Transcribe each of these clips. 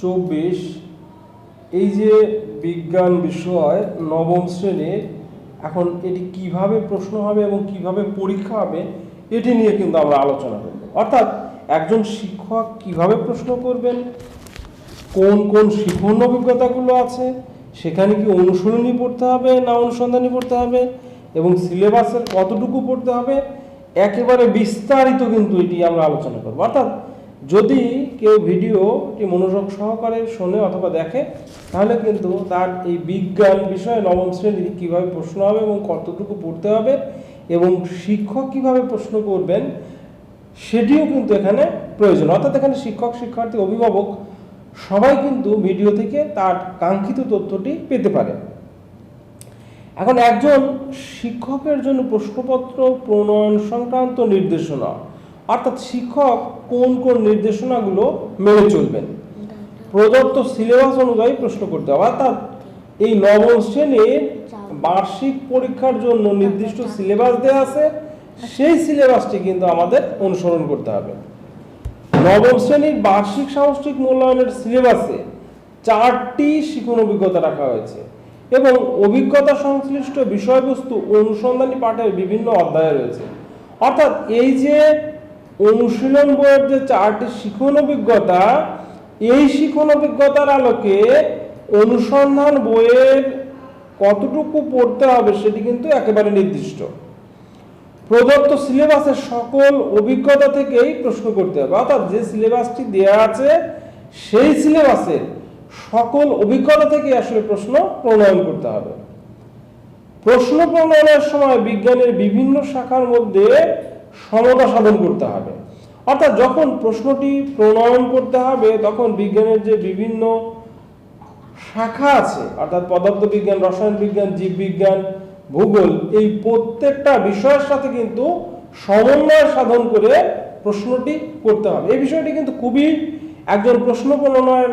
চব্বিশ। এই যে বিজ্ঞান বিষয় নবম শ্রেণির এখন এটি কীভাবে প্রশ্ন হবে এবং কীভাবে পরীক্ষা হবে, এটি নিয়ে কিন্তু আমরা আলোচনা করব। অর্থাৎ একজন শিক্ষক কীভাবে প্রশ্ন করবেন, কোন কোন শিখন অভিজ্ঞতাগুলো আছে, সেখানে কি অনুসরণী পড়তে হবে না অনুসন্ধানী পড়তে হবে, এবং সিলেবাসের কতটুকু পড়তে হবে, একেবারে বিস্তারিত কিন্তু এটি আমরা আলোচনা করব। অর্থাৎ যদি কেউ ভিডিওটি মনোযোগ সহকারে শোনে অথবা দেখে, তাহলে কিন্তু তার এই বিজ্ঞান বিষয়ে নবম শ্রেণির কীভাবে প্রশ্ন হবে এবং কতটুকু পড়তে হবে এবং শিক্ষক কীভাবে প্রশ্ন করবেন, সেটিও কিন্তু এখানে প্রয়োজন। অর্থাৎ এখানে শিক্ষক, শিক্ষার্থী, অভিভাবক সবাই কিন্তু ভিডিও থেকে তার কাঙ্ক্ষিত তথ্যটি পেতে পারে। এখন একজন শিক্ষকের জন্য প্রশ্নপত্র প্রণয়ন সংক্রান্ত নির্দেশনা, অর্থাৎ শিক্ষক কোন কোন নির্দেশনাগুলো মেনে চলবেন? প্রদত্ত সিলেবাস অনুযায়ী প্রশ্ন করতে হবে। অর্থাৎ এই নবম শ্রেণির বার্ষিক পরীক্ষার জন্য নির্দিষ্ট সিলেবাস দেওয়া আছে, সেই সিলেবাসটি কিন্তু আমাদের অনুসরণ করতে হবে। নবম শ্রেণির বার্ষিক সামষ্টিক মূল্যায়নের সিলেবাসে চারটি শিখন অভিজ্ঞতা রাখা হয়েছে এবং অভিজ্ঞতা সংশ্লিষ্ট বিষয়বস্তু অনুসন্ধানী পাঠের বিভিন্ন অধ্যায় রয়েছে। অর্থাৎ এই যে অনুশীলন বইয়ের যে চারটি শিখন অভিজ্ঞতা, এই শিখন অভিজ্ঞতার আলোকে অনুসন্ধান বইয়ের কতটুকু পড়তে হবে সেটি কিন্তু একেবারে নির্দিষ্ট। প্রদত্ত সিলেবাসের সকল অভিজ্ঞতা থেকেই প্রশ্ন করতে হবে। অর্থাৎ যে সিলেবাসটি দেওয়া আছে, সেই সিলেবাসের সকল অভিজ্ঞতা থেকে আসলে প্রশ্ন প্রণয়ন করতে হবে। প্রশ্ন প্রণয়নের সময় বিজ্ঞানের বিভিন্ন শাখার মধ্যে সমতা সাধন করতে হবে। অর্থাৎ যখন প্রশ্নটি প্রণয়ন করতে হবে, তখন বিজ্ঞানের যে বিভিন্ন শাখা আছে, অর্থাৎ পদার্থ বিজ্ঞান রসায়ন বিজ্ঞান, জীববিজ্ঞান, ভূগোল, এই প্রত্যেকটা বিষয়ের সাথে কিন্তু সমন্বয় সাধন করে প্রশ্নটি করতে হবে। এই বিষয়টি কিন্তু খুবই একজন প্রশ্ন প্রণয়ন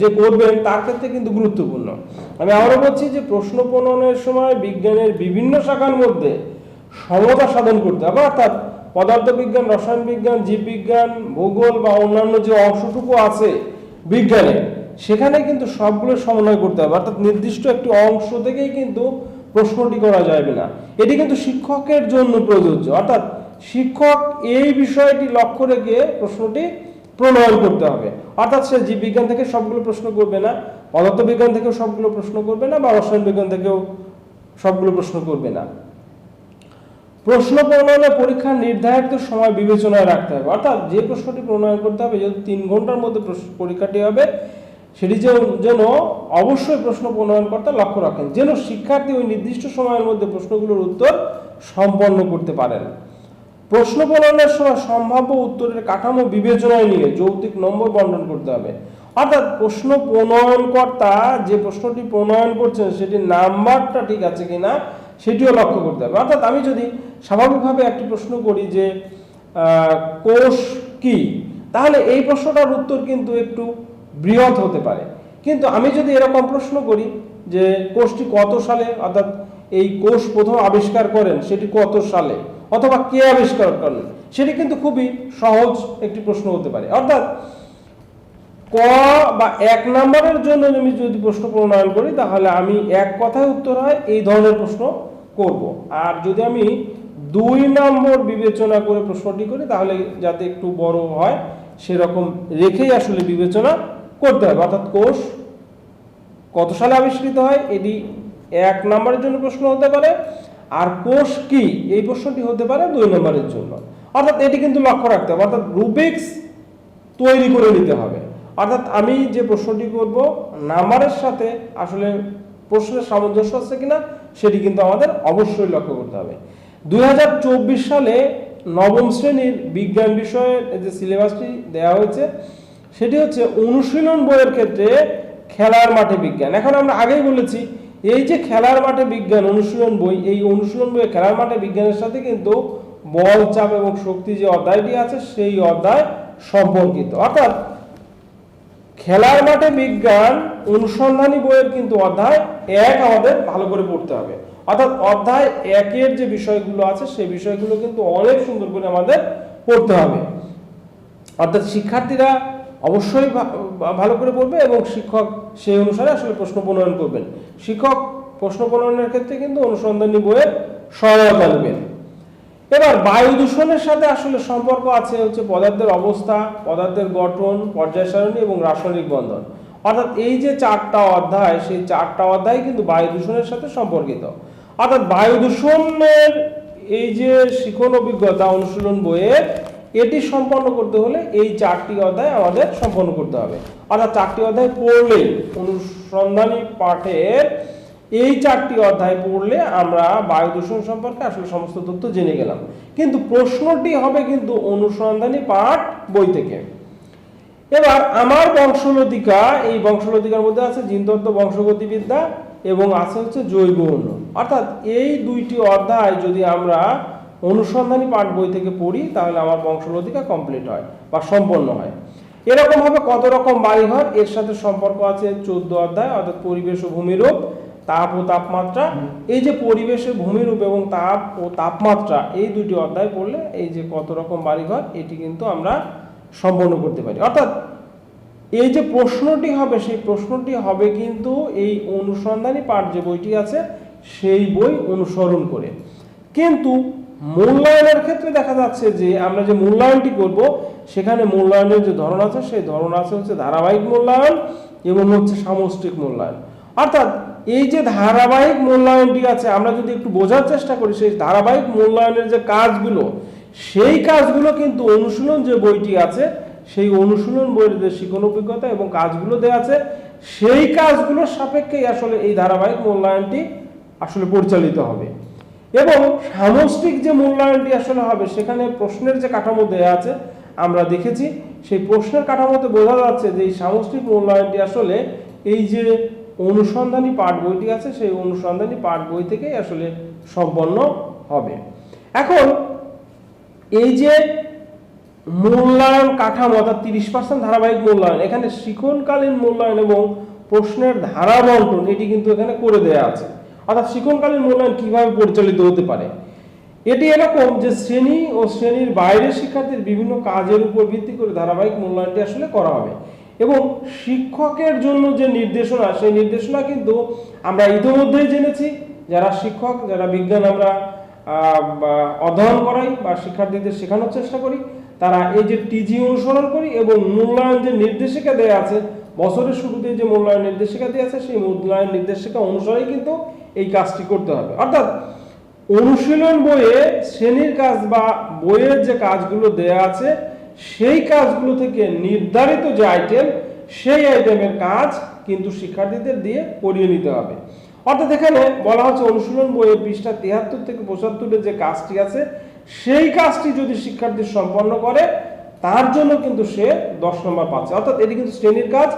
যে করবেন, তার ক্ষেত্রে কিন্তু গুরুত্বপূর্ণ। আমি আবারও বলছি যে প্রশ্ন প্রণয়নের সময় বিজ্ঞানের বিভিন্ন শাখার মধ্যে সমতা সাধন করতে হবে। অর্থাৎ পদার্থবিজ্ঞান রসায়ন বিজ্ঞান জীববিজ্ঞান, ভূগোল বা অন্যান্য যে অংশটুকু আছে বিজ্ঞানে, সেখানে কিন্তু সবগুলো সমন্বয় করতে হবে। অর্থাৎ নির্দিষ্ট একটি অংশ থেকেই কিন্তু প্রশ্নটি করা যাবে না। এটি কিন্তু শিক্ষকের জন্য প্রযোজ্য। অর্থাৎ শিক্ষক এই বিষয়টি লক্ষ্য রেখে প্রশ্নটি প্রণয়ন করতে হবে। অর্থাৎ সে জীববিজ্ঞান থেকে সবগুলো প্রশ্ন করবে না, পদার্থবিজ্ঞান থেকেও সবগুলো প্রশ্ন করবে না, বা রসায়ন বিজ্ঞান থেকেও সবগুলো প্রশ্ন করবে না। প্রশ্ন প্রণয়নে পরীক্ষার নির্ধারিত সময় বিবেচনায় রাখতে হবে। অর্থাৎ যে প্রশ্নটি প্রণয়ন করতে হবে, যেহেতু তিন ঘণ্টার মধ্যে পরীক্ষাটি হবে, সেটি যেন অবশ্যই প্রশ্ন প্রণয়নকর্তা লক্ষ্য রাখেন, যেন শিক্ষার্থী ওই নির্দিষ্ট সময়ের মধ্যে প্রশ্নগুলোর উত্তর সম্পন্ন করতে পারেন। প্রশ্ন প্রণয়নের সময় সম্ভাব্য উত্তরের কাঠামো বিবেচনায় নিয়ে যৌক্তিক নম্বর বন্টন করতে হবে। অর্থাৎ প্রশ্ন প্রণয়নকর্তা যে প্রশ্নটি প্রণয়ন করছেন, সেটির নাম্বারটা ঠিক আছে কিনা সেটিও লক্ষ্য করতে হবে। অর্থাৎ আমি যদি স্বাভাবিকভাবে একটি প্রশ্ন করি যে কোষ কি? তাহলে এই প্রশ্নটার উত্তর কিন্তু একটু বৃহৎ হতে পারে। কিন্তু আমি যদি এরকম প্রশ্ন করি যে, কোষটি কত সালে, অর্থাৎ এই কোষ প্রথম আবিষ্কার করেন, সেটি কত সালে, অথবা কে আবিষ্কার করেন, সেটি কিন্তু খুবই সহজ একটি প্রশ্ন হতে পারে। অর্থাৎ ক বা এক নম্বরের জন্য আমি যদি প্রশ্ন প্রণয়ন করি, তাহলে আমি এক কথায় উত্তর হয়, এই ধরনের প্রশ্ন করব। আর যদি আমি দুই নম্বর বিবেচনা করে প্রশ্নটি করি, তাহলে যাতে একটু বড় হয়, সেরকম রেখেই আসলে বিবেচনা করতে হবে। অর্থাৎ কোষ কত সালে আবিষ্কৃত হয়, এটি এক নম্বরের জন্য প্রশ্ন হতে পারে, আর কোষ কি, এই প্রশ্নটি হতে পারে দুই নম্বরের জন্য। অর্থাৎ এটি কিন্তু লক্ষ্য রাখতে হবে, অর্থাৎ রুবিক্স তৈরি করে নিতে হবে। অর্থাৎ আমি যে প্রশ্নটি করব, নাম্বারের সাথে আসলে প্রশ্নের সামঞ্জস্য আছে কিনা সেটি কিন্তু আমাদের অবশ্যই লক্ষ্য করতে হবে। দুই হাজার চব্বিশ সালে নবম শ্রেণির বিজ্ঞান বিষয়ের যে সিলেবাসটি দেওয়া হয়েছে, সেটি হচ্ছে অনুশীলন বইয়ের ক্ষেত্রে খেলার মাঠে বিজ্ঞান। এখন আমরা আগেই বলেছি, এই যে খেলার মাঠে বিজ্ঞান, অনুশীলন বই, এই অনুশীলন বইয়ে খেলার মাঠে বিজ্ঞানের সাথে কিন্তু বল, চাপ এবং শক্তি যে অধ্যায়টি আছে, সেই অধ্যায় সম্পর্কিত। অর্থাৎ খেলার মাঠে বিজ্ঞান, অনুসন্ধানী বইয়ের কিন্তু অধ্যায় এক আমাদের ভালো করে পড়তে হবে। অর্থাৎ অধ্যায় একের যে বিষয়গুলো আছে সেই বিষয়গুলো কিন্তু অনেক সুন্দর করে আমাদের পড়তে হবে। অর্থাৎ শিক্ষার্থীরা অবশ্যই ভালো করে পড়বে এবং শিক্ষক সেই অনুসারে আসলে প্রশ্ন প্রণয়ন করবেন। শিক্ষক প্রশ্ন প্রণয়নের ক্ষেত্রে কিন্তু অনুসন্ধানী বইয়ের সহায়তা নেবেন। এবার বায়ু দূষণের সাথে আসলে সম্পর্ক আছে হচ্ছে পদার্থের অবস্থা, পদার্থের গঠন, পর্যায় সারণী এবং রাসায়নিক বন্ধন। অর্থাৎ এই যে চারটা অধ্যায়, সেই চারটা অধ্যায় কিন্তু বায়ু দূষণের সাথে সম্পর্কিত। অর্থাৎ বায়ু দূষণের এই যে শিখন অভিজ্ঞতা অনুশীলন বইয়ের এটি সম্পন্ন করতে হলে এই চারটি অধ্যায় আমাদের সম্পন্ন করতে হবে। অর্থাৎ চারটি অধ্যায় পড়লেই অনুসন্ধানী পাঠের এই চারটি অধ্যায় পড়লে আমরা বায়ু দূষণ সম্পর্কে আসলে সমস্ত তথ্য জেনে গেলাম। কিন্তু প্রশ্নটি হবে কিন্তু অনুসন্ধানী পাঠ বই থেকে। এবার আমার বংশলতিকা, এই বংশলতিকার মধ্যে আছে জিনতত্ত্ব, বংশগতিবিদ্যা এবং আছে হচ্ছে জৈব উন্নয়ন অর্থাৎ এই দুইটি অধ্যায় যদি আমরা অনুসন্ধানী পাঠ বই থেকে পড়ি, তাহলে আমার বংশলতিকা কমপ্লিট হয় বা সম্পন্ন হয়। এরকম ভাবে কত রকম বাড়িঘর, এর সাথে সম্পর্ক আছে চোদ্দ অধ্যায়, অর্থাৎ পরিবেশ ও ভূমিরূপ। তাপ ও তাপমাত্রা এই যে পরিবেশে ভূমিরূপ এবং তাপ ও তাপমাত্রা এই দুটি অধ্যায় পড়লে এই যে কত রকম বাড়িঘর এটি কিন্তু আমরা সম্পন্ন করতে পারি। অর্থাৎ এই যে প্রশ্নটি হবে সেই প্রশ্নটি হবে কিন্তু এই অনুসন্ধানী পাঠ যে বইটি আছে সেই বই অনুসরণ করে। কিন্তু মূল্যায়নের ক্ষেত্রে দেখা যাচ্ছে যে আমরা যে মূল্যায়নটি করব সেখানে মূল্যায়নের যে ধরন আছে সেই ধরন আছে হচ্ছে ধারাবাহিক মূল্যায়ন এবং হচ্ছে সামষ্টিক মূল্যায়ন। অর্থাৎ এই যে ধারাবাহিক মূল্যায়নটি আছে, আমরা যদি একটু বোঝার চেষ্টা করি, সেই ধারাবাহিক মূল্যায়নের যে কাজগুলো, সেই কাজগুলো কিন্তু অনুশীলন যে বইটি আছে, সেই অনুশীলন বইয়ের যে শিখন অভিজ্ঞতা এবং কাজগুলো দেওয়া আছে, সেই কাজগুলোর সাপেক্ষেই আসলে এই ধারাবাহিক মূল্যায়নটি আসলে পরিচালিত হবে। এবং সামষ্টিক যে মূল্যায়নটি আসলে হবে, সেখানে প্রশ্নের যে কাঠামো দেওয়া আছে, আমরা দেখেছি, সেই প্রশ্নের কাঠামোতে বোঝা যাচ্ছে যে এই সামষ্টিক মূল্যায়নটি আসলে এই যে অনুসন্ধানী পাঠ বইটি আছে, সেই অনুসন্ধানী পাঠ বই থেকেই আসলে সম্পন্ন হবে। এখন, এই যে মূল্যায়ন কাঠামো, অর্থাৎ তিরিশ পার্সেন্ট ধারাবাহিক মূল্যায়ন, এখানে শিক্ষণকালীন মূল্যায়ন এবং প্রশ্নের ধারা বন্টন, এটি কিন্তু এখানে করে দেয়া আছে। অর্থাৎ শিক্ষণকালীন মূল্যায়ন কীভাবে পরিচালিত হতে পারে? এটি এরকম যে শ্রেণি ও শ্রেণির বাইরের শিক্ষার্থীর বিভিন্ন কাজের উপর ভিত্তি করে ধারাবাহিক মূল্যায়নটি আসলে করা হবে। এবং শিক্ষকের জন্য যে নির্দেশনা, সেই নির্দেশনা কিন্তু আমরা ইতিমধ্যেই জেনেছি। যারা শিক্ষক, যারা বিজ্ঞান আমরা অধ্যয়ন করাই বা শিক্ষার্থীদের শেখানোর চেষ্টা করি, তারা এই যে টিজি অনুসরণ করি এবং মূল্যায়ন যে নির্দেশিকা দেওয়া আছে, বছরের শুরুতে যে মূল্যায়ন নির্দেশিকা দেওয়া আছে, সেই মূল্যায়ন নির্দেশিকা অনুসারেই কিন্তু এই কাজটি করতে হবে। অর্থাৎ অনুশীলন বইয়ে শ্রেণির কাজ বা বইয়ের যে কাজগুলো দেয়া আছে সেই কাজগুলো থেকে নির্ধারিত যে আইটেম সেই আইটেমের কাজ কিন্তু শিক্ষার্থীদের দিয়ে করিয়ে নিতে হবে। অর্থাৎ এখানে বলা হচ্ছে অনুশীলন বইয়ের পৃষ্ঠা তিয়াত্তর থেকে পঁচাত্তরের যে কাজটি আছে, সেই কাজটি যদি শিক্ষার্থী সম্পন্ন করে, তার জন্য কিন্তু সে দশ নম্বর পাচ্ছে। অর্থাৎ এটি কিন্তু শ্রেণির কাজ,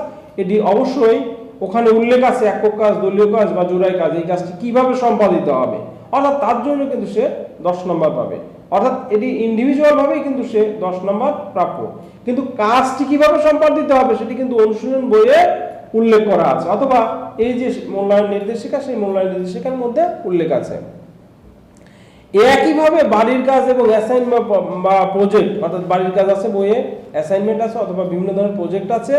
এটি অবশ্যই ওখানে উল্লেখ আছে, একক কাজ, দলীয় কাজ বা জোড়াই কাজ, এই কাজটি কীভাবে সম্পাদিত হবে? অর্থাৎ তার জন্য কিন্তু সে দশ নম্বর পাবে। অর্থাৎ এটি ইন্ডিভিজুয়াল ভাবেই কিন্তু সে দশ নম্বর প্রাপ্য। কিন্তু কাজটি কীভাবে সম্পাদিত হবে সেটি কিন্তু অনুশীলন বইয়ে উল্লেখ করা আছে। অথবা এই যে মূল্যায়ন নির্দেশিকা, সেই মূল্যায়ন নির্দেশিকার মধ্যে উল্লেখ আছে। একইভাবে বাড়ির কাজ এবং অ্যাসাইনমেন্ট বা প্রজেক্ট অর্থাৎ বাড়ির কাজ আছে বইয়ে অ্যাসাইনমেন্ট আছে অথবা বিভিন্ন ধরনের প্রজেক্ট আছে।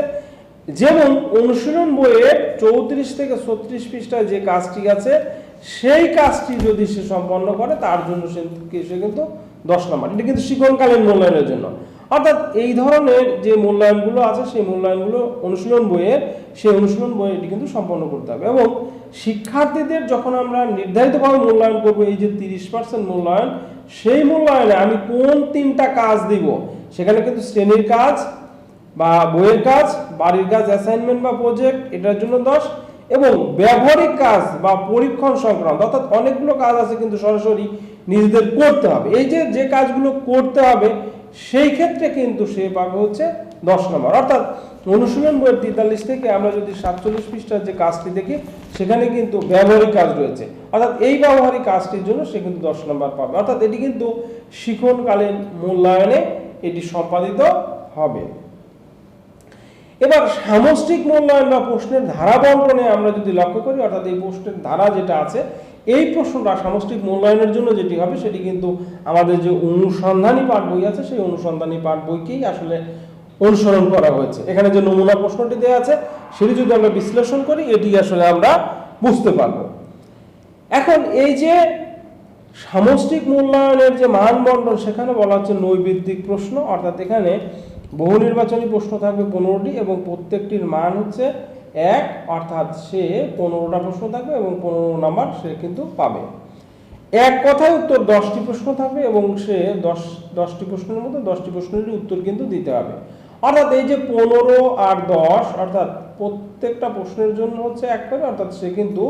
যেমন অনুশীলন বইয়ে চৌত্রিশ থেকে ছত্রিশ পৃষ্ঠায় যে কাজটি আছে সেই কাজটি যদি সে সম্পন্ন করে, তার জন্য সে কিন্তু দশ নম্বর। এটা কিন্তু শিক্ষণকালীন মূল্যায়নের জন্য। অর্থাৎ এই ধরনের যে মূল্যায়নগুলো আছে, সেই মূল্যায়নগুলো অনুশীলন বইয়ের সেই অনুশীলন বই এটি কিন্তু সম্পন্ন করতে হবে। এবং শিক্ষার্থীদের যখন আমরা নির্ধারিতভাবে মূল্যায়ন করব, এই যে তিরিশ পার্সেন্ট মূল্যায়ন, সেই মূল্যায়নে আমি কোন তিনটা কাজ দিব? সেখানে কিন্তু শ্রেণির কাজ বা বইয়ের কাজ, বাড়ির কাজ অ্যাসাইনমেন্ট বা প্রজেক্ট এটার জন্য দশ। এবং ব্যবহারিক কাজ বা পরীক্ষণ সংক্রান্ত, অর্থাৎ অনেকগুলো কাজ আছে কিন্তু সরাসরি নিজেদের করতে হবে। এই যে যে কাজগুলো করতে হবে, সেই ক্ষেত্রে কিন্তু সে পাবে হচ্ছে দশ নম্বর। অর্থাৎ অনুশীলন বইয়ের তেতাল্লিশ থেকে আমরা যদি সাতচল্লিশ পৃষ্ঠার যে কাজটি দেখি, সেখানে কিন্তু ব্যবহারিক কাজ রয়েছে। অর্থাৎ এই ব্যবহারিক কাজটির জন্য সে কিন্তু দশ নম্বর পাবে। অর্থাৎ এটি কিন্তু শিক্ষণকালীন মূল্যায়নে এটি সম্পাদিত হবে। এবার সামষ্টিক মূল্যায়ন বা প্রশ্নের ধারা বন্টনে আমরা যদি লক্ষ্য করি, অর্থাৎ এই প্রশ্নের ধারা যেটা আছে, এই প্রশ্নটা সামষ্টিক মূল্যায়নের জন্য যেটি হবে, সেটি কিন্তু আমাদের যে অনুসন্ধানী পাঠ বই আছে, সেই অনুসন্ধানী পাঠ বইকেই আসলে অনুসরণ করা হয়েছে। এখানে যে নমুনা প্রশ্নটি দেওয়া আছে, সেটি যদি আমরা বিশ্লেষণ করি, এটি আসলে আমরা বুঝতে পারব। এখন এই যে সামষ্টিক মূল্যায়নের যে মানবন্টন সেখানে বলা হচ্ছে নৈবিত্তিক প্রশ্ন, অর্থাৎ এখানে বহু নির্বাচনী প্রশ্ন থাকবে পনেরোটি এবং প্রত্যেকটির মান হচ্ছে এক, অর্থাৎ সে পনেরোটা প্রশ্ন থাকবে এবং পনেরো নাম্বার সে কিন্তু পাবে। এক কথায় উত্তর দশটি প্রশ্ন থাকবে এবং সে দশ, দশটি প্রশ্নের মধ্যে দশটি প্রশ্নেরই উত্তর কিন্তু দিতে হবে। অর্থাৎ এই যে পনেরো আর দশ, অর্থাৎ প্রত্যেকটা প্রশ্নের জন্য হচ্ছে এক করে, অর্থাৎ সে কিন্তু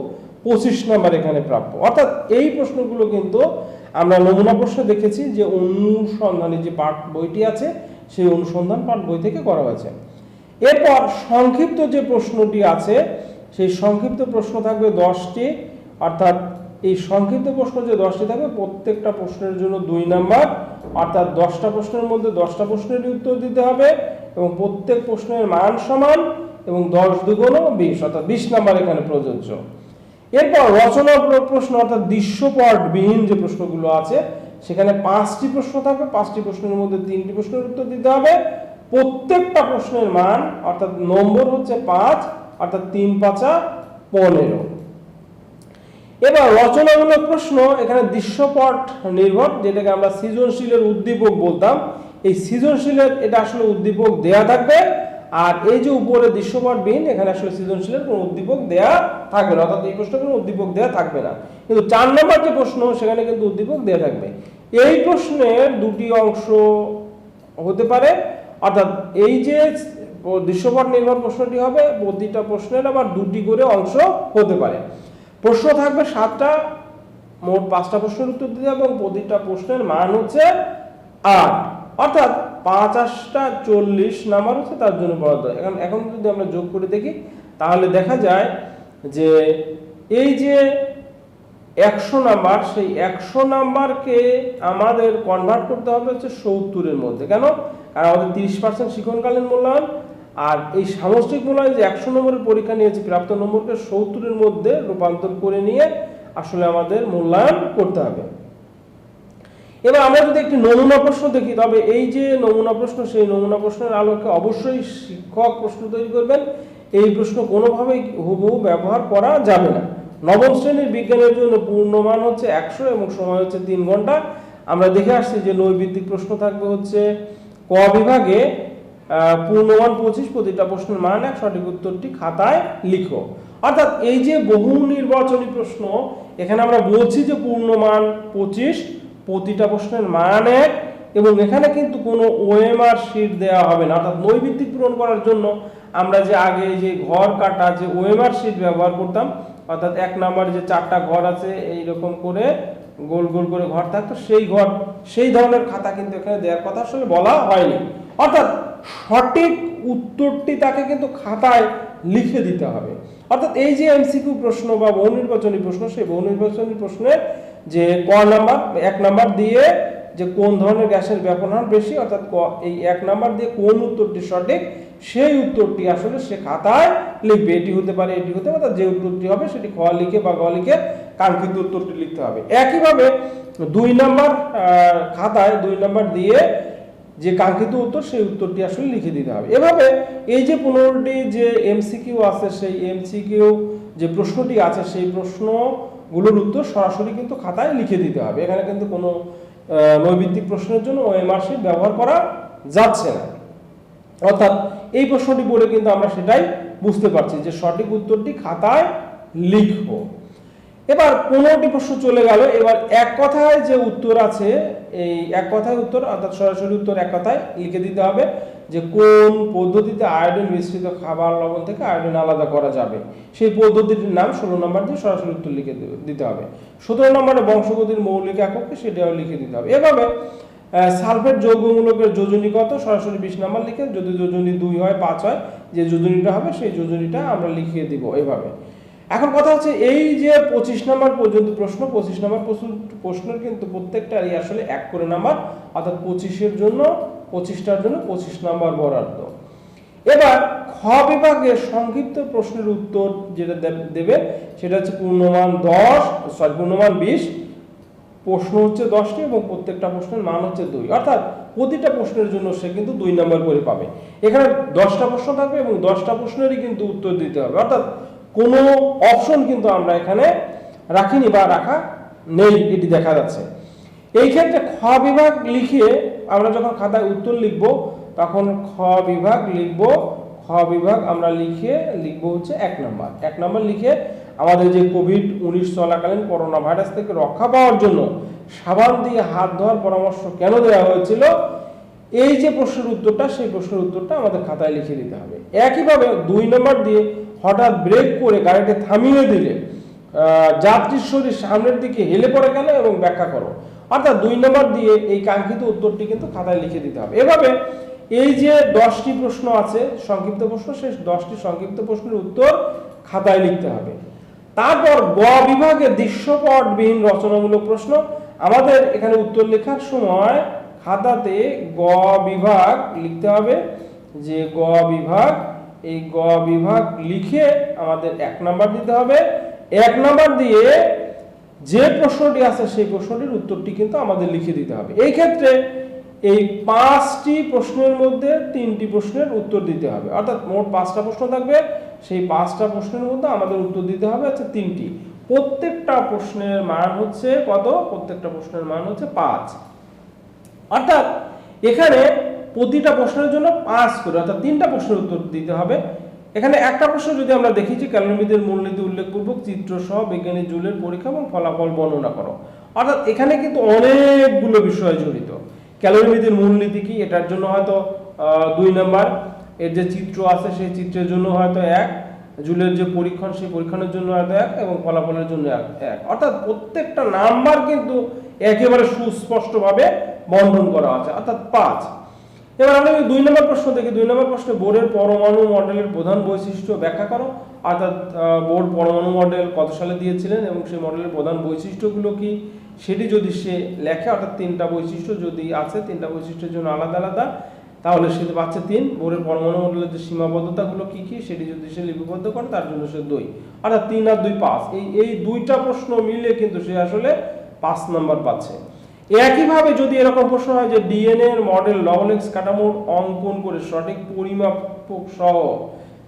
পঁচিশ নাম্বার এখানে প্রাপ্য। অর্থাৎ এই প্রশ্নগুলো কিন্তু আমরা নমুনা প্রশ্ন দেখেছি যে অনুসন্ধানী যে পাঠ বইটি আছে সেই অনুসন্ধান পাঠ বই থেকে করা হয়েছে। এরপর সংক্ষিপ্ত যে প্রশ্নটি আছে, সেই সংক্ষিপ্ত প্রশ্ন থাকবে দশটি। অর্থাৎ এই সংক্ষিপ্ত প্রশ্ন যে দশটি থাকবে, প্রত্যেকটা প্রশ্নের জন্য দুই নাম্বার। অর্থাৎ দশটা প্রশ্নের মধ্যে দশটা প্রশ্নেরই উত্তর দিতে হবে এবং প্রত্যেক প্রশ্নের মান সমান এবং দশ দুগুণ বিশ, অর্থাৎ বিশ নাম্বার এখানে প্রযোজ্য। এরপর রচনা প্রশ্ন, অর্থাৎ দৃশ্যপটবিহীন যে প্রশ্নগুলো আছে সেখানে পাঁচটি প্রশ্ন থাকবে, পাঁচটি প্রশ্নের মধ্যে তিনটি প্রশ্নের উত্তর দিতে হবে। প্রত্যেকটা প্রশ্নের মান, অর্থাৎ নম্বর হচ্ছে পাঁচ, অর্থাৎ তিন পাঁচা পনেরো। এবার রচনামূলক প্রশ্ন, এখানে দৃশ্যপট নির্ভর, যেটাকে আমরা সৃজনশীলের উদ্দীপক বলতাম। এই সৃজনশীলের, এটা আসলে উদ্দীপক দেয়া থাকবে। আর এই যে উপরে দৃশ্যপট বিহীন এখানে আসলে সৃজনশীলের কোনো উদ্দীপক দেয়া থাকবে না, অর্থাৎ এই প্রশ্নে কোনো উদ্দীপক দেয়া থাকবে না। কিন্তু চার নম্বর যে প্রশ্ন, সেখানে কিন্তু উদ্দীপক দেয়া থাকবে। এই প্রশ্নের দুটি অংশ হতে পারে। অর্থাৎ এই যে দৃশ্যপট নির্ভর প্রশ্নটি হবে, প্রতিটা প্রশ্নের আবার দুটি করে অংশ হতে পারে। প্রশ্ন থাকবে সাতটা, মোট পাঁচটা প্রশ্নের উত্তর দিতে হবে এবং প্রতিটা প্রশ্নের মান হচ্ছে আট। অর্থাৎ পাঁচ আটটা চল্লিশ নাম্বার হচ্ছে তার জন্য বরাদ্দ। এখন এখন যদি আমরা যোগ করে দেখি, তাহলে দেখা যায় যে এই যে একশো নাম্বার, সেই একশো নাম্বারকে আমাদের কনভার্ট করতে হবে হচ্ছে সত্তরের মধ্যে। কেন? কারণ আমাদের তিরিশ পার্সেন্ট শিক্ষণকালীন মূল্যায়ন, আর এই সামষ্টিক মূল্যায়ন যে একশো নম্বরের পরীক্ষা নিয়েছে, প্রাপ্ত নম্বরকে সত্তরের মধ্যে রূপান্তর করে নিয়ে আসলে আমাদের মূল্যায়ন করতে হবে। এবার আমরা যদি একটি নমুনা প্রশ্ন দেখি, তবে এই যে নমুনা প্রশ্ন, সেই নমুনা প্রশ্নের আলোকে অবশ্যই শিক্ষক প্রশ্ন তৈরি করবেন। এই প্রশ্ন কোনোভাবেই হুবহু ব্যবহার করা যাবে না। নবম শ্রেণির বিজ্ঞানের জন্য পূর্ণমান হচ্ছে একশো এবং সময় হচ্ছে তিন ঘণ্টা। আমরা দেখে আসছি যে নৈবিত্তিক প্রশ্ন থাকবে হচ্ছে ক বিভাগে পূর্ণমান পঁচিশ প্রতিটা প্রশ্নের মান এক, সঠিক উত্তরটি খাতায় লিখো। অর্থাৎ এই যে বহু নির্বাচনী প্রশ্ন, এখানে আমরা বলছি যে পূর্ণমান পঁচিশ প্রতিটা প্রশ্নের মান এক এবং এখানে কিন্তু কোনো ওএমআর শিট দেওয়া হবে না। অর্থাৎ নৈবিত্তিক পূরণ করার জন্য আমরা যে আগে যে ঘর কাটা যে ওএমআর শিট ব্যবহার করতাম অর্থাৎ এক নাম্বার যে চারটা ঘর আছে এই রকম করে গোল গোল করে ঘর থাকতো। সেই ঘর, সেই ধরনের খাতা কিন্তু এখানে দেওয়ার কথা আসলে বলা হয়নি। অর্থাৎ সঠিক উত্তরটি তাকে কিন্তু খাতায় লিখে দিতে হবে। অর্থাৎ এই যে এমসিকিউ প্রশ্ন বা বহু নির্বাচনী প্রশ্ন, সেই বহু নির্বাচনী প্রশ্নের যে ক নাম্বার, এক নাম্বার দিয়ে যে কোন ধরনের গ্যাসের ব্যবহার বেশি, অর্থাৎ এই এক নাম্বার দিয়ে কোন উত্তরটি সঠিক সেই উত্তরটি আসলে সে খাতায় লিখবে। এটি হতে পারে, এটি হতে পারে যে উত্তরটি হবে সেটি খ লিখে বা গ লিখে কাঙ্ক্ষিত উত্তরটি লিখতে হবে। একইভাবে দুই নাম্বার খাতায় দুই নাম্বার দিয়ে যে কাঙ্ক্ষিত উত্তর, সেই উত্তরটি আসলে লিখে দিতে হবে। এভাবে এই যে পনেরোটি যে এমসিকিউ আছে, সেই এমসিকিউ যে প্রশ্নটি আছে, সেই প্রশ্নগুলোর উত্তর সরাসরি কিন্তু খাতায় লিখে দিতে হবে। এখানে কিন্তু কোনো নৈবিত্তিক প্রশ্নের জন্য ওএমআর শিট ব্যবহার করা যাচ্ছে না। অর্থাৎ এই প্রশ্নটি পড়ে কিন্তু আমরা সেটাই বুঝতে পারছি যে সঠিক উত্তরটি খাতায় লিখব। এবার পনেরোটি প্রশ্ন চলে গেল। এবার এক কথায় যে উত্তর আছে, এই এক কথায় উত্তর, অর্থাৎ সরাসরি উত্তর এক কথায় লিখে দিতে হবে যে কোন পদ্ধতিতে আয়োডিন মিশ্রিত খাবার লবণ থেকে আয়োডিন আলাদা করা যাবে। সেই পদ্ধতিটির নাম ষোলো নম্বর দিয়ে সরাসরি উত্তর লিখে দিতে হবে। সতেরো নম্বরে বংশগতির মৌলিক এককে সেটাও লিখে দিতে হবে। এভাবে সালফেট যৌগমূলকের যোজনী কত? সরাসরি বিশ নাম্বার লিখে যদি যোজনী দুই হয়, পাঁচ হয়, যে যোজনীটা হবে সেই যোজনীটা আমরা লিখিয়ে দিব এভাবে। এখন কথা হচ্ছে এই যে পঁচিশ নাম্বার পর্যন্ত প্রশ্ন, পঁচিশ নাম্বার প্রশ্ন কিন্তু প্রত্যেকটারই আসলে এক করে নাম্বার, অর্থাৎ পঁচিশের জন্য, পঁচিশটার জন্য পঁচিশ নাম্বার বরাদ্দ। এবার খ বিভাগের সংক্ষিপ্ত প্রশ্নের উত্তর যেটা দেবে, সেটা হচ্ছে পূর্ণমান দশ সরি পূর্ণমান বিশ প্রশ্ন হচ্ছে দশটি এবং প্রত্যেকটা প্রশ্নের মান হচ্ছে দুই। অর্থাৎ প্রতিটা প্রশ্নের জন্য সে কিন্তু দুই নম্বর করে পাবে। এখানে দশটা প্রশ্ন থাকবে এবং দশটা প্রশ্নেরই কিন্তু উত্তর দিতে হবে। অর্থাৎ কোনো অপশন কিন্তু আমরা এখানে রাখিনি বা রাখা নেই, এটি দেখা যাচ্ছে। এই ক্ষেত্রে খ বিভাগ লিখে আমরা যখন খাতায় উত্তর লিখব, তখন খ বিভাগ লিখব, খ বিভাগ আমরা লিখে লিখব হচ্ছে এক নম্বর। এক নম্বর লিখে আমাদের যে কোভিড উনিশ চলাকালীন করোনা ভাইরাস থেকে রক্ষা পাওয়ার জন্য সাবান দিয়ে হাত ধোয়ার পরামর্শ কেন দেওয়া হয়েছিল? এই যে প্রশ্নের উত্তরটা, সেই প্রশ্নের উত্তরটা আমাদের খাতায় লিখে দিতে হবে। একইভাবে দুই নম্বর দিয়ে হঠাৎ ব্রেক করে গাড়িটা থামিয়ে দিলে যাত্রীর শরীর সামনের দিকে হেলে পড়ে কেন এবং ব্যাখ্যা করো? অর্থাৎ দুই নম্বর দিয়ে এই কাঙ্ক্ষিত উত্তরটি কিন্তু খাতায় লিখে দিতে হবে। এভাবে এই যে দশটি প্রশ্ন আছে, সংক্ষিপ্ত প্রশ্ন সেই দশটি সংক্ষিপ্ত প্রশ্নের উত্তর খাতায় লিখতে হবে। তারপর গ বিভাগে দৃশ্যপটবিহীন রচনামূলক প্রশ্ন। আমাদের এখানে উত্তর লেখার সময় খাতাতে গ বিভাগ লিখতে হবে। যে গ বিভাগ, এই গ বিভাগ লিখে আমাদের এক নাম্বার দিতে হবে। এক নাম্বার দিয়ে যে প্রশ্নটি আছে সেই প্রশ্নটির উত্তরটি কিন্তু আমাদের লিখে দিতে হবে। এই ক্ষেত্রে এই পাঁচটি প্রশ্নের মধ্যে তিনটি প্রশ্নের উত্তর দিতে হবে। অর্থাৎ মোট পাঁচটা প্রশ্ন থাকবে। সেই পাঁচটা প্রশ্নের মধ্যে আমাদের উত্তর দিতে হবে হচ্ছে তিনটি। প্রত্যেকটা প্রশ্নের মান হচ্ছে কত? প্রত্যেকটা প্রশ্নের মান হচ্ছে পাঁচ। অর্থাৎ এখানে প্রতিটা প্রশ্নের জন্য পাঁচ করে, অর্থাৎ তিনটা প্রশ্নের উত্তর দিতে হবে। এখানে একটা প্রশ্ন যদি আমরা দেখি যে ক্যালোরিমিদের মূলনীতি উল্লেখপূর্বক চিত্র সহ বিজ্ঞানী জুলের পরীক্ষা এবং ফলাফল বর্ণনা করো। অর্থাৎ এখানে কিন্তু অনেকগুলো বিষয় জড়িত। ক্যালোরিমিদের মূলনীতি কি? এটার জন্য হয়তো দুই নাম্বার। এর যে চিত্র আছে, সেই চিত্রের জন্য হয়তো এক, জুলের যে পরীক্ষণ, সেই পরীক্ষণের জন্য হয়তো এক এবং ফলাফলের জন্য এক অর্থাৎ প্রত্যেকটা নাম্বার কিন্তু একেবারে সুস্পষ্টভাবে বন্ধন করা আছে। অর্থাৎ পাঁচ। এবার আমরা দুই নম্বর প্রশ্ন দেখি, দুই নম্বর প্রশ্নে বোর্ডের পরমাণু মডেলের প্রধান বৈশিষ্ট্য ব্যাখ্যা করো। অর্থাৎ বোর্ড পরমাণু মডেল কত সালে দিয়েছিলেন এবং সেই মডেলের প্রধান বৈশিষ্ট্যগুলো কি? সেটি যদি সে লেখে, অর্থাৎ তিনটা বৈশিষ্ট্য যদি আছে, তিনটা বৈশিষ্ট্যের জন্য আলাদা আলাদা। তাহলে সে পাচ্ছে তিন বোর্ডের পরমাণু মডেলের যে সীমাবদ্ধতাগুলো কি কি, সেটি যদি সে লিপিবদ্ধ করে, তার জন্য সে দুই। অর্থাৎ তিন আর দুই পাঁচ, এই এই দুইটা প্রশ্ন মিলে কিন্তু সে আসলে পাঁচ নাম্বার পাচ্ছে। একইভাবে যদি এরকম প্রশ্ন হয় যে ডিএনএ এর মডেল লবলেক্স কাঠামোর অঙ্কন করে সঠিক পরিমাপ সহ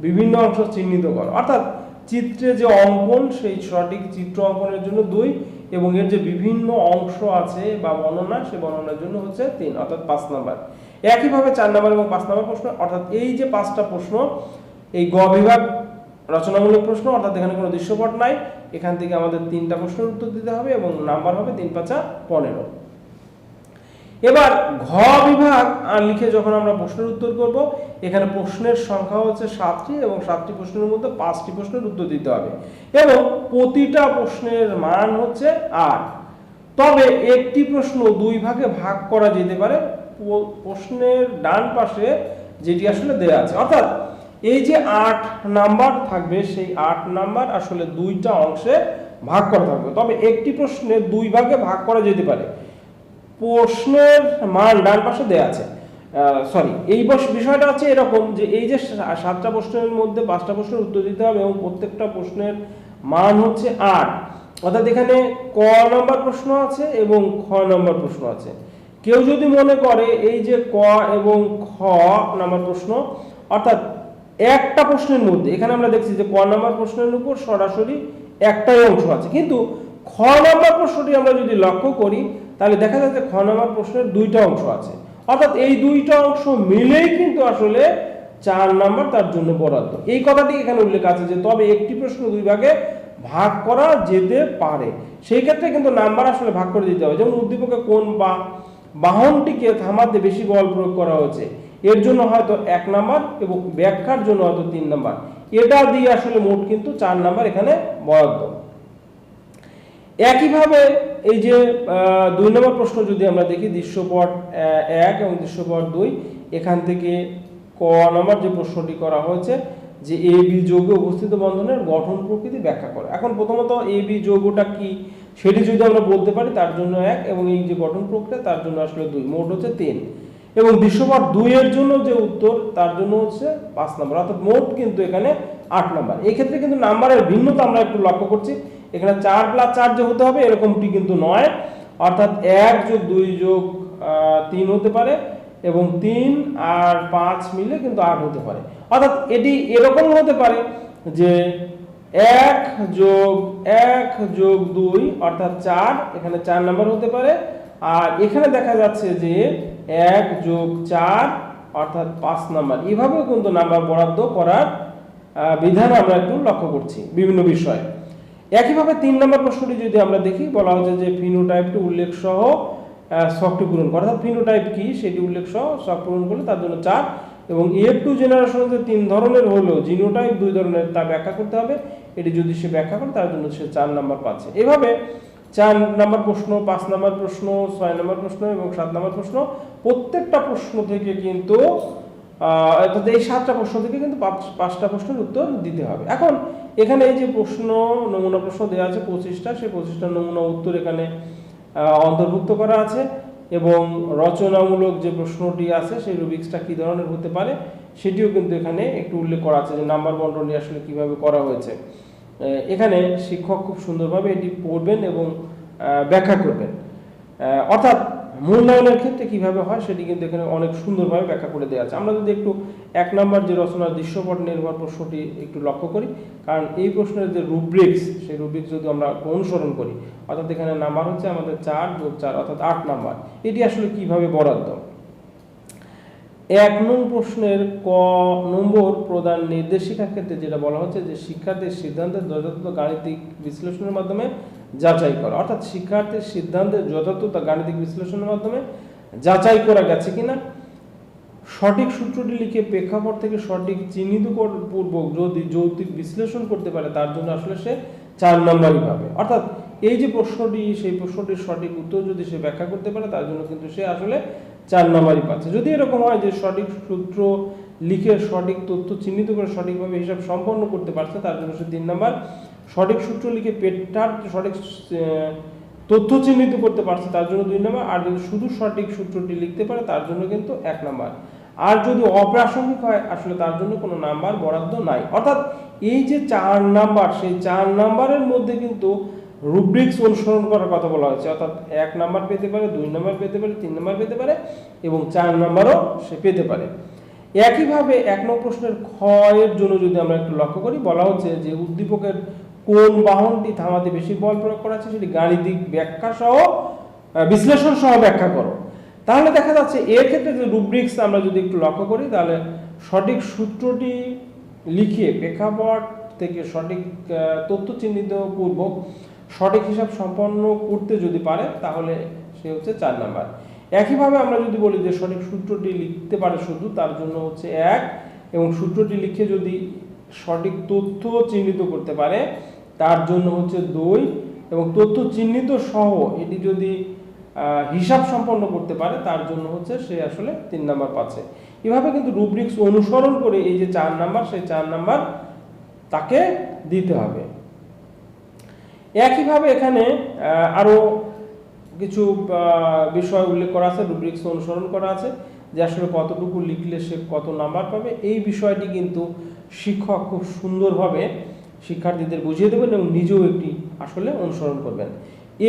বিভিন্ন অংশ চিহ্নিত করো। অর্থাৎ চিত্রে যে অঙ্কন, সেই সঠিক চিত্র অঙ্কনের জন্য দুই, এবং এর যে বিভিন্ন অংশ আছে বা বর্ণনা, সে বর্ণনার জন্য হচ্ছে তিন, অর্থাৎ পাঁচ নাম্বার। একইভাবে চার নাম্বার এবং পাঁচ নাম্বার প্রশ্ন, অর্থাৎ এই যে পাঁচটা প্রশ্ন, এই গ বিভাগ রচনামূলক প্রশ্ন, অর্থাৎ এখানে কোনো দৃশ্যপট নাই, এখান থেকে আমাদের তিনটা প্রশ্নের উত্তর দিতে হবে এবং নাম্বার হবে তিন পাঁচা পনেরো। এবার ঘ বিভাগ লিখে যখন আমরা প্রশ্নের উত্তর করব, এখানে প্রশ্নের সংখ্যা হচ্ছে সাতটি এবং সাতটি প্রশ্নের মধ্যে পাঁচটি প্রশ্নের উত্তর দিতে হবে। এবং প্রতিটা প্রশ্নের মান হচ্ছে আট। তবে একটি প্রশ্ন দুই ভাগে ভাগ করা যেতে পারে প্রশ্নের ডান পাশে যেটি আসলে দেয়া আছে, অর্থাৎ এই যে আট নাম্বার থাকবে, সেই আট নাম্বার আসলে দুইটা অংশে ভাগ করা থাকবে। তবে একটি প্রশ্নে দুই ভাগে ভাগ করা যেতে পারে। প্রশ্নের মান ডান পাশে দেয়া আছে। সরি এই বিষয়টা হচ্ছে এরকম যে এই যে সাতটা প্রশ্নের মধ্যে পাঁচটা প্রশ্নের উত্তর দিতে হবে এবং প্রত্যেকটা প্রশ্নের মান হচ্ছে আট। অর্থাৎ এখানে ক নম্বর প্রশ্ন আছে এবং খ নম্বর প্রশ্ন আছে। কেউ যদি মনে করে এই যে ক এবং খ নম্বর প্রশ্ন, অর্থাৎ একটা প্রশ্নের মধ্যে, এখানে আমরা দেখছি যে ক নম্বর প্রশ্নের উপর সরাসরি একটাই অংশ আছে। কিন্তু খ নম্বর প্রশ্নটি আমরা যদি লক্ষ্য করি, তাহলে দেখা যাচ্ছে খ নম্বর প্রশ্নের দুইটা অংশ আছে। অর্থাৎ এই দুইটা অংশ মিলেই কিন্তু আসলে চার নাম্বার তার জন্য বরাদ্দ। এই কথাটি এখানে উল্লেখ আছে যে তবে একটি প্রশ্ন দুই ভাগে ভাগ করা যেতে পারে। সেই ক্ষেত্রে কিন্তু নাম্বার আসলে ভাগ করে দিতে হবে। যেমন উদ্দীপকে কোন বা বাহনটিকে থামাতে বেশি বল প্রয়োগ করা হয়েছে। এর জন্য হয়তো এক নাম্বার এবং ব্যাখ্যার জন্য হয়তো তিন নাম্বার। এটা দিয়ে আসলে মোট কিন্তু চার নাম্বার এখানে বরাদ্দ। একইভাবে এই যে দুই নম্বর প্রশ্ন যদি আমরা দেখি, দৃশ্যপট এক এবং দৃশ্যপট দুই, এখান থেকে ক নম্বর যে প্রশ্নটি করা হয়েছে যে এ বি যৌগে উপস্থিত বন্ধনের গঠন প্রকৃতি ব্যাখ্যা করে। এখন প্রথমত এ বি যৌগটা কি? সেটি যদি আমরা বলতে পারি, তার জন্য এক এবং এই যে গঠন প্রক্রিয়া, তার জন্য আসলে দুই। মোট হচ্ছে তিন। এবং দৃশ্যপট দুই এর জন্য যে উত্তর, তার জন্য হচ্ছে পাঁচ নম্বর। অর্থাৎ মোট কিন্তু এখানে আট নম্বর। এই ক্ষেত্রে কিন্তু নাম্বারের ভিন্নতা আমরা একটু লক্ষ্য করছি। এখানে চার প্লাস চার যে হতে হবে, এরকমটি কিন্তু নয়। অর্থাৎ এক যোগ দুই যোগ তিন হতে পারে এবং তিন আর পাঁচ মিলে কিন্তু আট হতে পারে। অর্থাৎ এটি এরকম হতে পারে যে এক যোগ এক যোগ দুই, অর্থাৎ চার, এখানে চার নাম্বার হতে পারে। আর এখানে দেখা যাচ্ছে যে এক যোগ চার, অর্থাৎ পাঁচ নাম্বার। এভাবেও কিন্তু নাম্বার বরাদ্দ করার বিধান আমরা একটু লক্ষ্য করছি বিভিন্ন বিষয়ে। একইভাবে তিন নম্বর প্রশ্নটি যদি আমরা দেখি, বলা হচ্ছে যে ফিনোটাইপটি উল্লেখ সহ শখটি পূরণ অর্থাৎ ফিনোটাইপ কি? সেটি উল্লেখ সহ শখ পূরণ করলে তার জন্য চার। এবং এফ টু জেনারেশন যে তিন ধরনের হলেও জিনোটাইপ দুই ধরনের তা ব্যাখ্যা করতে হবে। এটি যদি সে ব্যাখ্যা করে, তার জন্য সে চার নাম্বার পাচ্ছে। এভাবে চার নাম্বার প্রশ্ন, পাঁচ নাম্বার প্রশ্ন, ছয় নাম্বার প্রশ্ন এবং সাত নাম্বার প্রশ্ন, প্রত্যেকটা প্রশ্ন থেকে কিন্তু অর্থাৎ এই সাতটা প্রশ্ন থেকে কিন্তু পাঁচ- পাঁচটা প্রশ্নের উত্তর দিতে হবে। এখন, এখানে এই যে প্রশ্ন, নমুনা প্রশ্ন দেওয়া আছে পঁচিশটা সেই পঁচিশটা নমুনা উত্তর এখানে অন্তর্ভুক্ত করা আছে। এবং রচনামূলক যে প্রশ্নটি আছে, সেই রুবিক্সটা কী ধরনের হতে পারে, সেটিও কিন্তু এখানে একটু উল্লেখ করা আছে যে নাম্বার বন্টনটি আসলে কীভাবে করা হয়েছে। এখানে শিক্ষক খুব সুন্দরভাবে এটি পড়বেন এবং ব্যাখ্যা করবেন। অর্থাৎ মূল্যায়নের ক্ষেত্রে কীভাবে হয় সেটি কিন্তু এখানে অনেক সুন্দরভাবে ব্যাখ্যা করে দেওয়া আছে। আমরা যদি একটু এক নম্বর যে রচনার দৃশ্যপট নির্ভর প্রশ্নটি একটু লক্ষ্য করি, কারণ এই প্রশ্নের যে রুব্রিক্স, সেই রুব্রিক্স যদি আমরা অনুসরণ করি, অর্থাৎ এখানে নাম্বার হচ্ছে আমাদের চার যোগ চার, অর্থাৎ আট নাম্বার। এটি আসলে কীভাবে বরাদ্দ? এক নং প্রশ্নের ক নম্বর প্রদান নির্দেশিকার ক্ষেত্রে যেটা বলা হচ্ছে যে শিক্ষার্থীর সিদ্ধান্তের যথাযথ গাণিতিক বিশ্লেষণের মাধ্যমে যাচাই করা। অর্থাৎ শিক্ষার্থীর সিদ্ধান্তের যথাযথ গাণিতিক বিশ্লেষণের মাধ্যমে যাচাই করা গেছে কিনা। সঠিক সূত্রটি লিখে প্রেক্ষাপট থেকে সঠিক চিহ্নিত পূর্বক যদি যৌক্তিক বিশ্লেষণ করতে পারে, তার জন্য আসলে সে চার নম্বরই পাবে। অর্থাৎ এই যে প্রশ্নটি, সেই প্রশ্নটির সঠিক উত্তর যদি সে ব্যাখ্যা করতে পারে, তার জন্য কিন্তু সে আসলে চার নম্বরই পাচ্ছে। যদি এরকম হয় যে সঠিক সূত্র লিখে সঠিক তথ্য, চিহ্নিত করে সঠিকভাবে হিসাব সম্পন্ন করতে পারছে, তার জন্য সে তিন নম্বর। সঠিক সূত্র লিখে পেটটার সঠিক তথ্য চিহ্নিত করতে পারছে, তার জন্য দুই নম্বর। আর যদি শুধু সঠিক সূত্রটি লিখতে পারে, তার জন্য কিন্তু এক নম্বর। আর যদি অপ্রাসঙ্গিক হয়, আসলে তার জন্য কোনো নাম্বার বরাদ্দ নাই। অর্থাৎ এই যে চার নাম্বার, সেই চার নাম্বারের মধ্যে কিন্তু রুব্রিক্স অনুসরণ করার কথা বলা হয়েছে। অর্থাৎ এক নাম্বার পেতে পারে, দুই নাম্বার পেতে পারে, তিন নাম্বার পেতে পারে এবং চার নাম্বারও সে পেতে পারে। একইভাবে এক নম্বর প্রশ্নের ক্ষয়ের জন্য যদি আমরা একটু লক্ষ্য করি, বলা হচ্ছে যে উদ্দীপকের কোন বাহনটি থামাতে বেশি বল প্রয়োগ করা আছে সেটি গাণিতিক ব্যাখ্যা সহ বিশ্লেষণ সহ ব্যাখ্যা করো। তাহলে দেখা যাচ্ছে এর ক্ষেত্রে যে রুব্রিক্স আমরা যদি একটু লক্ষ্য করি, তাহলে সঠিক সূত্রটি লিখে প্রেক্ষাপট থেকে সঠিক তথ্য চিহ্নিত পূর্বক সঠিক হিসাব সম্পন্ন করতে যদি পারে, তাহলে সে হচ্ছে চার নাম্বার। একইভাবে আমরা যদি বলি যে সঠিক সূত্রটি লিখতে পারে শুধু তার জন্য হচ্ছে এক এবং সূত্রটি লিখে যদি সঠিক তথ্য চিহ্নিত করতে পারে তার জন্য হচ্ছে দুই এবং তথ্য চিহ্নিত সহ এটি যদি হিসাব সম্পন্ন করতে পারে তার জন্য হচ্ছে সে আসলে তিন নাম্বার পাচ্ছে। এভাবে কিন্তু রুব্রিক্স অনুসরণ করে এই যে চার নাম্বার সেই চার নাম্বার তাকে দিতে হবে। একইভাবে এখানে আহ, আরও কিছু বিষয় উল্লেখ করা আছে রুব্রিক্স অনুসরণ করা আছে, যে আসলে কতটুকু লিখলে সে কত নাম্বার পাবে। এই বিষয়টি কিন্তু শিক্ষক খুব সুন্দরভাবে শিক্ষার্থীদের বুঝিয়ে দেবেন এবং নিজেও একটি আসলে অনুসরণ করবেন।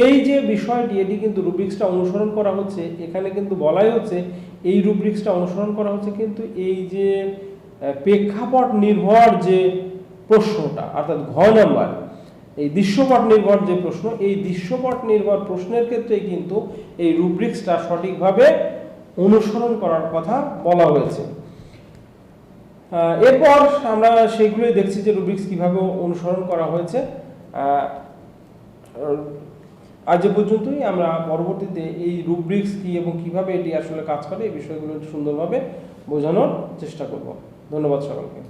এই যে বিষয়টি, এটি কিন্তু রুব্রিক্সটা অনুসরণ করা হচ্ছে, এখানে কিন্তু বলাই হচ্ছে, এই রুব্রিক্সটা অনুসরণ করা হচ্ছে কিন্তু এই যে প্রেক্ষাপট নির্ভর যে প্রশ্নটা, অর্থাৎ ঘ নাম্বার এই দৃশ্যপট নির্ভর যে প্রশ্ন, এই দৃশ্যপট নির্ভর প্রশ্নের ক্ষেত্রেই কিন্তু এই রুব্রিক্সটা সঠিকভাবে অনুসরণ করার কথা বলা হয়েছে। এরপর আমরা সেইগুলোই দেখছি যে রুব্রিক্স কীভাবে অনুসরণ করা হয়েছে। আজ পর্যন্তই, আমরা পরবর্তীতে এই রুব্রিক্স কি এবং কীভাবে এটি আসলে কাজ করে, এই বিষয়গুলো সুন্দরভাবে বোঝানোর চেষ্টা করব। ধন্যবাদ সকলকে।